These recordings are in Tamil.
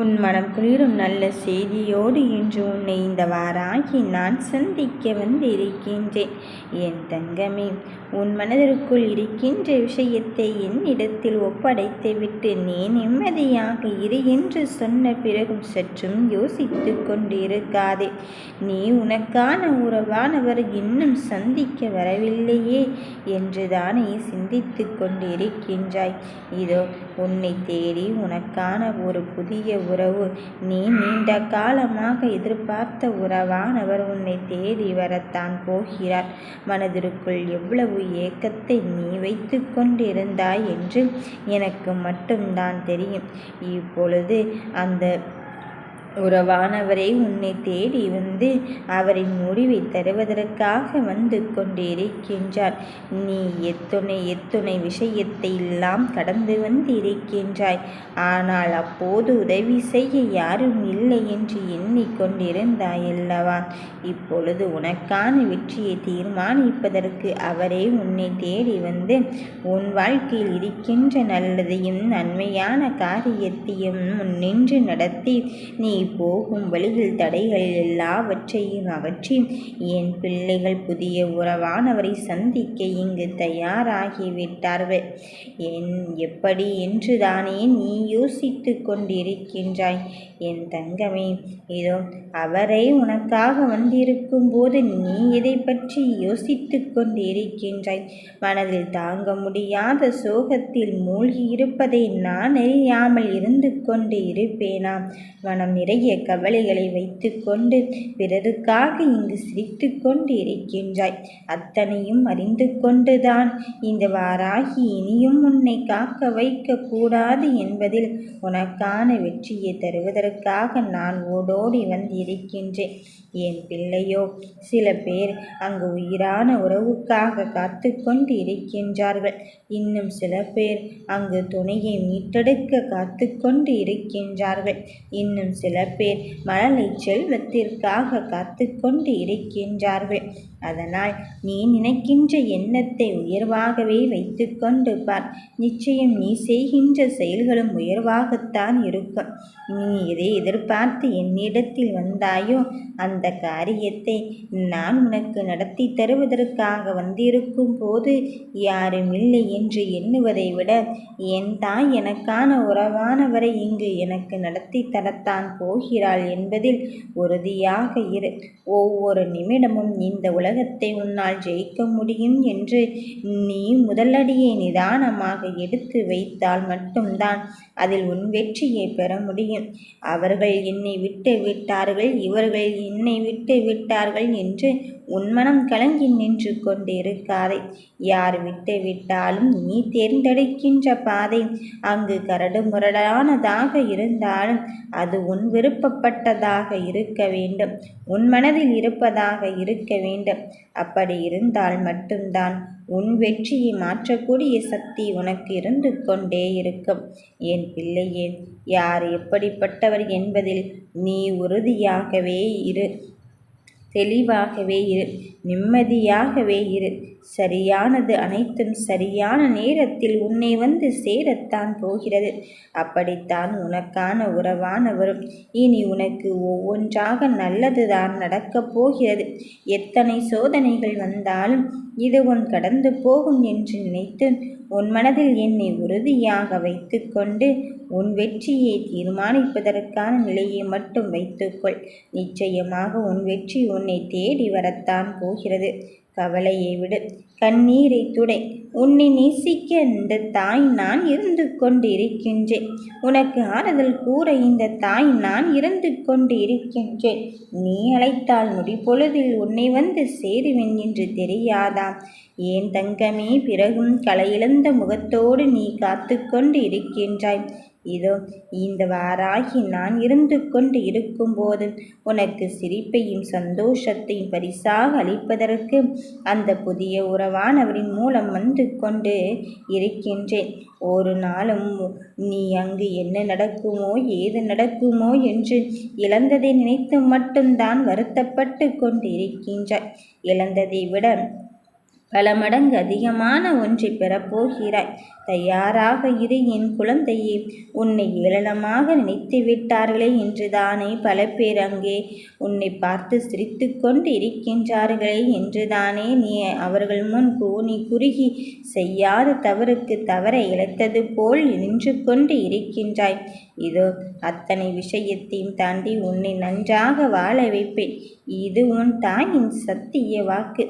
உன் மனம் குளிரும் நல்ல செய்தியோடு இன்று உன்னை இந்த வாராகி நான் சந்திக்க வந்திருக்கின்றேன். என் தங்கமே உன் மனதிற்குள் இருக்கின்ற விஷயத்தை என்னிடத்தில் ஒப்படைத்து விட்டு நீ நிம்மதியாக இரு என்று சொன்ன பிறகும் சற்றும் யோசித்து கொண்டிருக்காதே. நீ உனக்கான உறவானவர் இன்னும் சந்திக்க வரவில்லையே என்றுதானே சிந்தித்து கொண்டிருக்கின்றாய். இதோ உன்னை தேடி உனக்கான ஒரு புதிய உறவு. நீ நீண்ட காலமாக எதிர்பார்த்த உறவானவர் உன்னை தேடி வரத்தான் போகிறார். மனதிற்குள் எவ்வளவு ஏக்கத்தை நீ வைத்து கொண்டிருந்தாய் என்று எனக்கு மட்டும்தான் தெரியும். இப்பொழுது அந்த உறவானவரை உன்னை தேடி வந்து அவரின் முடிவை தருவதற்காக வந்து கொண்டிருக்கின்றார். நீ எத்துணை எத்துணை விஷயத்தை எல்லாம் கடந்து வந்து இருக்கின்றாய் ஆனால் அப்போது உதவி செய்ய யாரும் இல்லை என்று எண்ணிக்கொண்டிருந்தாய் அல்லவா? இப்பொழுது உனக்கான வெற்றியை தீர்மானிப்பதற்கு அவரே உன்னை தேடி வந்து உன் வாழ்க்கையில் இருக்கின்ற நல்லதையும் நன்மையான காரியத்தையும் முன்னின்று நடத்தி நீ போகும் வழியில் தடைகள் எல்லாவற்றையும் அகற்றி என் பிள்ளைகள் புதிய உறவானவரை சந்திக்க இங்கு தயாராகிவிட்டார்கள். என் எப்படி என்று தானே நீ யோசித்து கொண்டிருக்கின்றாய். என் தங்கமே இதோ அவரை உனக்காக வந்திருக்கும் போது நீ இதை பற்றி யோசித்து கொண்டிருக்கின்றாய். மனதில் தாங்க முடியாத சோகத்தில் மூழ்கி இருப்பதை நான் அறியாமல் இருந்து கொண்டு இருப்பேனா? மனம் நிறை நிறைய கவலைகளை வைத்துக்கொண்டு பிறருக்காக இங்கு சிரித்து கொண்டு இருக்கின்றாய். அத்தனையும் அறிந்து கொண்டுதான் இந்த வாராகி இனியும் உன்னை காக்க வைக்க கூடாது என்பதில் உனக்கான வெற்றியை தருவதற்காக நான் ஓடோடி வந்திருக்கின்றேன். என் பிள்ளையோ சில பேர் அங்கு உயிரான உறவுக்காக காத்து கொண்டு இருக்கின்றார்கள். இன்னும் சில பேர் அங்கு துணையை மீட்டெடுக்க காத்து கொண்டு இருக்கின்றார்கள். இன்னும் சில பேர் மழலை வத்திற்காக காத்து கொண்டு இருக்கின்றார்கள். அதனால் நீ நினைக்கின்ற எண்ணத்தை உயர்வாகவே வைத்து கொண்டு பார் நிச்சயம் நீ செய்கின்ற செயல்களும் உயர்வாகத்தான் இருக்கும். நீ எதை எதிர்பார்த்து என்னிடத்தில் வந்தாயோ அந்த காரியத்தை நான் உனக்கு நடத்தி தருவதற்காக வந்திருக்கும் போது யாரும் இல்லை என்று எண்ணுவதை விட என் தாய் எனக்கான உறவானவரை இங்கு எனக்கு நடத்தி தரத்தான் போகிறாள் என்பதில் உறுதியாக இரு. ஒவ்வொரு நிமிடமும் இந்த உலக உலகத்தை உன்னால் ஜெயிக்க முடியும் என்று நீ முதலடியை நிதானமாக எடுத்து வைத்தால் மட்டும்தான் அதில் உன் வெற்றியை பெற முடியும். அவர்கள் என்னை விட்டு விட்டார்கள் இவர்கள் என்னை விட்டு விட்டார்கள் என்று உன்மனம் கலங்கி நின்று கொண்டிருக்காதே. யார் விட்டு விட்டாலும் நீ தேர்ந்தெடுக்கின்ற பாதை அங்கு கரடு முரடானதாக இருந்தாலும் அது உன் விருப்பப்பட்டதாக இருக்க வேண்டும். உன் மனதில் இருப்பதாக இருக்க வேண்டும். அப்படி இருந்தால் மட்டும்தான் உன் வெற்றியை மாற்றக்கூடிய சக்தி உனக்கு இருந்து கொண்டே இருக்கும். என் பிள்ளையே யார் எப்படிப்பட்டவர் என்பதில் நீ உறுதியாகவே இரு. தெளிவாகவே இரு. நிம்மதியாகவே இரு. சரியானது அனைத்தும் சரியான நேரத்தில் உன்னை வந்து சேரத்தான் போகிறது. அப்படித்தான் உனக்கான உறவான வரும் இனி உனக்கு ஒவ்வொன்றாக நல்லதுதான் நடக்கப் போகிறது. எத்தனை சோதனைகள் வந்தாலும் இது உன் கடந்து போகும் என்று நினைத்து உன் மனதில் என்னை உறுதியாக வைத்துக்கொண்டு உன் வெற்றியை தீர்மானிப்பதற்கான நிலையை மட்டும் வைத்துக்கொள். நிச்சயமாக உன் வெற்றி உன்னை தேடி வரத்தான் போகிறது. கவலையை விடு கண்ணீரை துடை. உன்னை நேசிக்க இந்த தாய் நான் இருந்து கொண்டிருக்கின்றேன். உனக்கு ஆறுதல் கூற இந்த தாய் நான் இருந்து கொண்டு இருக்கின்றேன் நீ அழைத்தால் முடி பொழுதில் உன்னை வந்து சேருவேன் என்று தெரியாதா? ஏன் தங்கமே பிறகும் களையிழந்த முகத்தோடு நீ காத்து கொண்டு இருக்கின்றாய். இதோ இந்த வாராகி நான் இருந்து கொண்டு இருக்கும்போது உனக்கு சிரிப்பையும் சந்தோஷத்தையும் பரிசாக அளிப்பதற்கு அந்த புதிய உறவானவரின் மூலம் வந்து கொண்டு இருக்கின்றேன். ஒரு நாளும் நீ அங்கு என்ன நடக்குமோ ஏது நடக்குமோ என்று இழந்ததை நினைத்து மட்டும்தான் வருத்தப்பட்டு கொண்டு இருக்கின்றாய் இழந்ததை விட பல மடங்கு அதிகமான ஒன்றை பெறப்போகிறாய். தயாராக இரு என் குழந்தையே. உன்னை ஏளனமாக நினைத்து விட்டார்களே என்றுதானே பல பேர் அங்கே உன்னை பார்த்து சிரித்து கொண்டு இருக்கின்றார்களே என்றுதானே நீ அவர்கள் முன் கூனி குறுகி செய்யாத தவறுக்கு தவற இழைத்தது போல் நின்று கொண்டு இருக்கின்றாய். இதோ அத்தனை விஷயத்தையும் தாண்டி உன்னை நன்றாக வாழ வைப்பேன். இது உன் தாயின் சத்திய வாக்கு.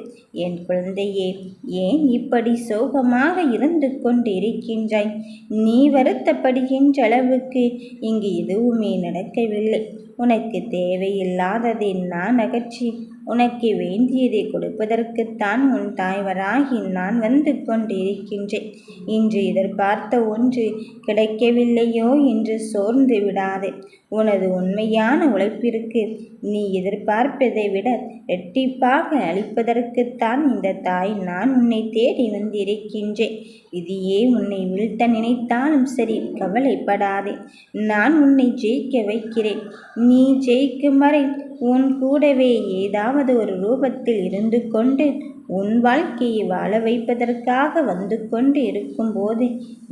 என் குழந்தையே ஏன் இப்படி சோகமாக இருந்து கொண்டிருக்கின்றாய்? நீ வருத்தப்படுகின்ற அளவுக்கு இங்கு எதுவுமே நடக்கவில்லை. உனக்கு தேவையில்லாததை நான் அகற்றி உனக்கு வேண்டியதை கொடுப்பதற்குத்தான் உன் தாய்வராகி நான் வந்து கொண்டிருக்கின்றேன். இன்று எதிர்பார்த்த ஒன்று கிடைக்கவில்லையோ என்று சோர்ந்து விடாதே. உனது உண்மையான உழைப்பிற்கு நீ எதிர்பார்ப்பதை விட இரட்டிப்பாக அளிப்பதற்குத்தான் இந்த தாய் நான் உன்னை தேடி வந்திருக்கின்றேன். இதையே உன்னை வீழ்த்த நினைத்தாலும் சரி கவலைப்படாதே. நான் உன்னை ஜெயிக்க வைக்கிறேன். நீ ஜெயிக்கும் வரை உன் கூடவே ஏதாவது ஒரு ரூபத்தில் இருந்து கொண்டு உன் வாழ்க்கையை வாழ வைப்பதற்காக வந்து கொண்டு இருக்கும்போது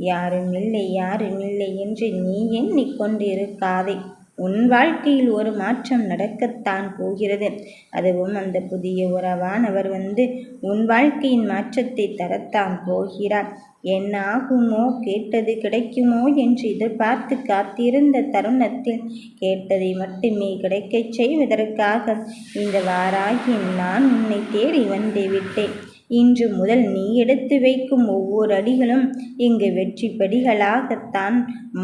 யாரும் இல்லை யாரும் இல்லை என்று நீ எண்ணிக்கொண்டு இருக்காதே உன் வாழ்க்கையில் ஒரு மாற்றம் நடக்கத்தான் போகிறது. அதுவும் அந்த புதிய உறவானவர் வந்து உன் வாழ்க்கையின் மாற்றத்தை தரத்தான் போகிறார். என்ன ஆகுமோ கேட்டது கிடைக்குமோ என்று எதிர்பார்த்து காத்திருந்த தருணத்தில் கேட்டதை மட்டுமே கிடைக்கச் செய்வதற்காக இந்த வாராகி நான் உன்னை தேடி வந்து விட்டேன் இன்று முதல் நீ எடுத்து வைக்கும் ஒவ்வொரு அடிகளும் இங்கு வெற்றி படிகளாகத்தான்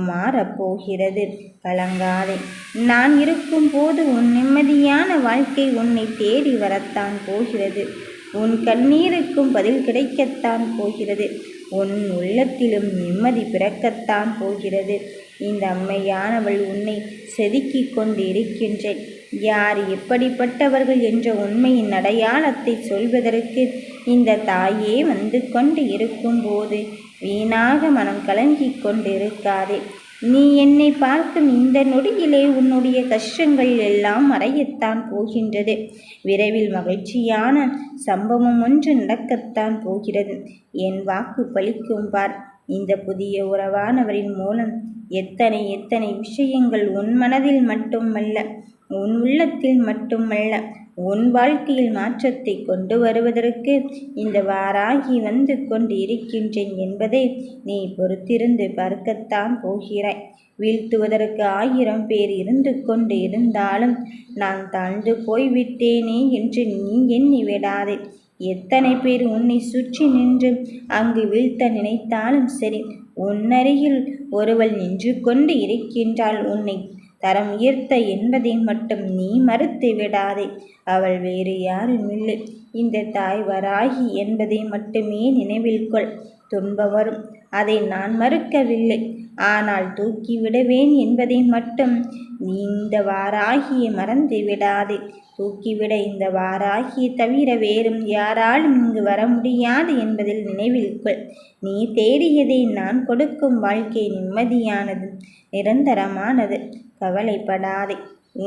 மாறப்போகிறது. கலங்காதே. நான் இருக்கும்போது உன் நிம்மதியான வாழ்க்கை உன்னை தேடி வரத்தான் போகிறது. உன் கண்ணீருக்கும் பதில் கிடைக்கத்தான் போகிறது. உன் உள்ளத்திலும் நிம்மதி பிறக்கத்தான் போகிறது. இந்த அம்மையானவள் உன்னை செதுக்கி கொண்டு இருக்கின்றேன் யார் எப்படிப்பட்டவர்கள் என்ற உண்மையின் அடையாளத்தை சொல்வதற்கு இந்த தாயே வந்து கொண்டு இருக்கும்போது வீணாக மனம் கலங்கிக் கொண்டிருக்காதே. நீ என்னை பார்க்கும் இந்த நொடியிலே உன்னுடைய கஷ்டங்கள் எல்லாம் மறையத்தான் போகின்றது. விரைவில் மகிழ்ச்சியான சம்பவம் ஒன்று நடக்கத்தான் போகிறது. என் வாக்கு பலிக்கும் பார். இந்த புதிய உறவானவரின் மூலம் எத்தனை எத்தனை விஷயங்கள் உன் மனதில் மட்டுமல்ல உன் உள்ளத்தில் மட்டுமல்ல உன் வாழ்க்கையில் மாற்றத்தை கொண்டு வருவதற்கு இந்த வாராகி வந்து கொண்டு இருக்கின்றேன் என்பதை நீ பொறுத்திருந்து பார்க்கத்தான் போகிறாய். வீழ்த்துவதற்கு ஆயிரம் பேர் இருந்து கொண்டு இருந்தாலும் நான் தாழ்ந்து போய்விட்டேனே என்று நீ எண்ணி விடாதே. எத்தனை பேர் உன்னை சுற்றி நின்று அங்கு வீழ்த்த நினைத்தாலும் சரி உன்னருகில் ஒருவள் நின்று கொண்டு இருக்கின்றாள் உன்னை தரம் உயர்த்த என்பதை மட்டும் நீ மறுத்து விடாதே. அவள் வேறு யாரும் இல்லை இந்த தாய் வராகி என்பதை மட்டுமே நினைவில் கொள். துன்ப வரும். அதை நான் மறுக்கவில்லை. ஆனால் தூக்கி விடுவேன் என்பதை மட்டும் நீ இந்த வாராகியை மறந்து விடாதே. தூக்கிவிட இந்த வாராகியை தவிர வேறும் யாராலும் இங்கு வர முடியாது என்பதில் நினைவில் கொள். நீ தேடியதை நான் கொடுக்கும் வாழ்க்கை நிம்மதியானது நிரந்தரமானது. கவலைப்படாதே.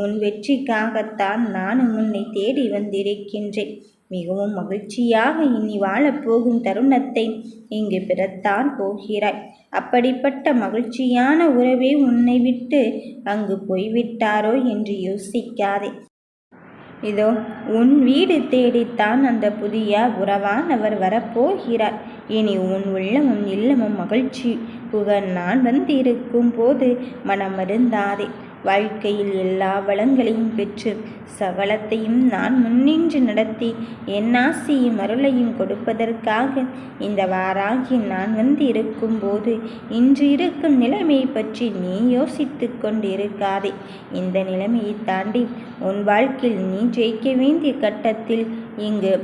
உன் வெற்றிக்காகத்தான் நானும் உன்னை தேடி வந்திருக்கின்றேன். மிகவும் மகிழ்ச்சியாக இனி வாழப்போகும் தருணத்தை இங்கு பெறத்தான் போகிறாய். அப்படிப்பட்ட மகிழ்ச்சியான உறவே உன்னை விட்டு அங்கு போய்விட்டாரோ என்று யோசிக்காதே. இதோ உன் வீடு தேடித்தான் அந்த புதிய உறவானவர் வரப்போகிறார். இனி உன் உள்ளமும் இல்லமும் மகிழ்ச்சி புக நான் வந்திருக்கும் போது மனமருந்தாதே வாழ்க்கையில் எல்லா வளங்களையும் பெற்று சகலத்தையும் நான் முன்னின்று நடத்தி என் ஆசையும் அருளையும் கொடுப்பதற்காக இந்த வாராகி நான் வந்து இருக்கும்போது இன்று இருக்கும் நிலைமையை பற்றி நீ யோசித்து கொண்டிருக்காதே. இந்த நிலைமையை தாண்டி உன் வாழ்க்கையில் நீ ஜெயிக்க வேண்டிய கட்டத்தில் இங்கு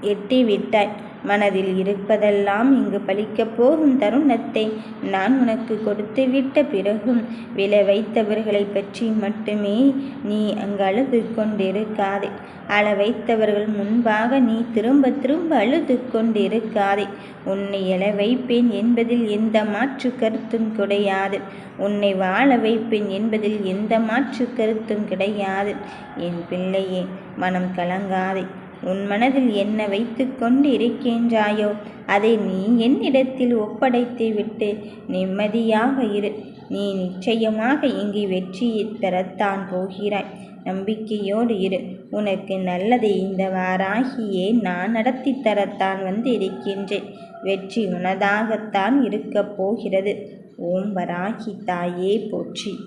எட்டி விட்டாய் மனதில் இருப்பதெல்லாம் இங்கு பலிக்கப் போகும் தருணத்தை நான் உனக்கு கொடுத்து விட்ட பிறகும் விலை வைத்தவர்களை பற்றி மட்டுமே நீ அங்கு அழுது கொண்டிருக்காதே. அழ வைத்தவர்கள் முன்பாக நீ திரும்ப திரும்ப அழுது கொண்டிருக்காதே. உன்னை எழ வைப்பேன் என்பதில் எந்த மாற்று கருத்தும் கிடையாது. உன்னை வாழ வைப்பேன் என்பதில் எந்த மாற்று கருத்தும் கிடையாது. என் பிள்ளையே மனம் கலங்காதே. உன் மனதில் என்ன வைத்து கொண்டு இருக்கின்றாயோ அதை நீ என்னிடத்தில் ஒப்படைத்து விட்டு நிம்மதியாக இரு. நீ நிச்சயமாக இங்கு வெற்றியை தரத்தான் போகிறாய். நம்பிக்கையோடு இரு. உனக்கு நல்லதை இந்த வாராகியே நான் நடத்தி தரத்தான் வந்து இருக்கின்றேன் வெற்றி உனதாகத்தான் இருக்கப் போகிறது. ஓம் வராகி தாயே போற்றி.